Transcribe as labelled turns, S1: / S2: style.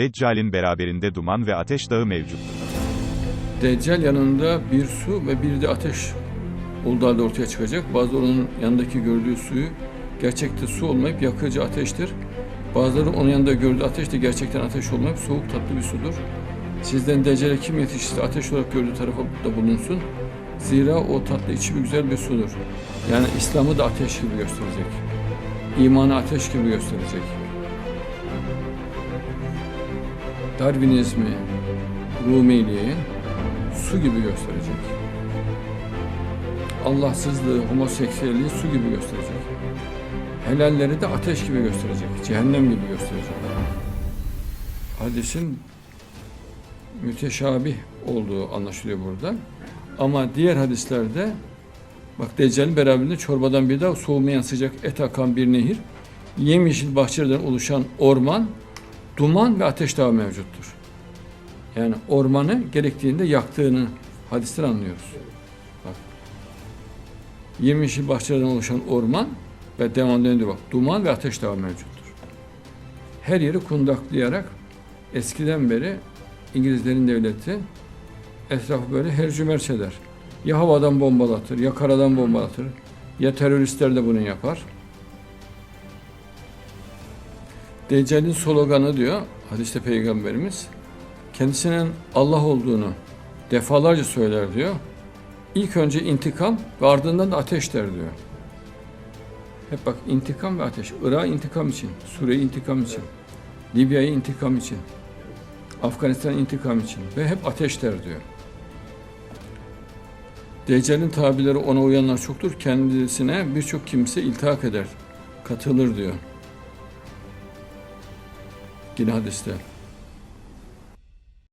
S1: Deccal'in beraberinde duman ve ateş dağı mevcuttur.
S2: Deccal yanında bir su ve bir de ateş olduğu ortaya çıkacak. Bazıları onun yanındaki gördüğü suyu gerçekte su olmayıp yakıcı ateştir. Bazıları onun yanında gördüğü ateş de gerçekten ateş olmayıp soğuk tatlı bir sudur. Sizden Deccal'e kim yetişirse ateş olarak gördüğü tarafa da bulunsun. Zira o tatlı içi bir güzel bir sudur. Yani İslam'ı da ateş gibi gösterecek. İmanı ateş gibi gösterecek. Darwinizmi, Rumiliği su gibi gösterecek. Allahsızlığı, homoseksüelliği su gibi gösterecek. Helalleri de ateş gibi gösterecek, cehennem gibi gösterecek. Hadisin müteşabih olduğu anlaşılıyor burada. Ama diğer hadislerde bak Deccal'in beraberinde çorbadan bir daha soğumayan sıcak et akan bir nehir, yemyeşil bahçelerden oluşan orman, duman ve ateş dağı mevcuttur. Yani ormanı gerektiğinde yaktığını hadisten anlıyoruz. Bak. Yemyeşil bahçelerden oluşan orman ve devamlı diyor bak duman ve ateş dağı mevcuttur. Her yeri kundaklayarak eskiden beri İngilizlerin devleti etrafı böyle hercümerç eder. Ya havadan bombalatır, ya karadan bombalatır, ya teröristler de bunu yapar. Deccal'in sloganı diyor hadiste peygamberimiz kendisinin Allah olduğunu defalarca söyler diyor. İlk önce intikam ve ardından da ateş der diyor. Hep bak intikam ve ateş. Irak'a intikam için, Suriye intikam için, Libya'yı intikam için, Afganistan intikam için ve hep ateş der diyor. Deccal'in tabileri ona uyanlar çoktur. Kendisine birçok kimse iltihak eder, katılır diyor. Yine hadiste.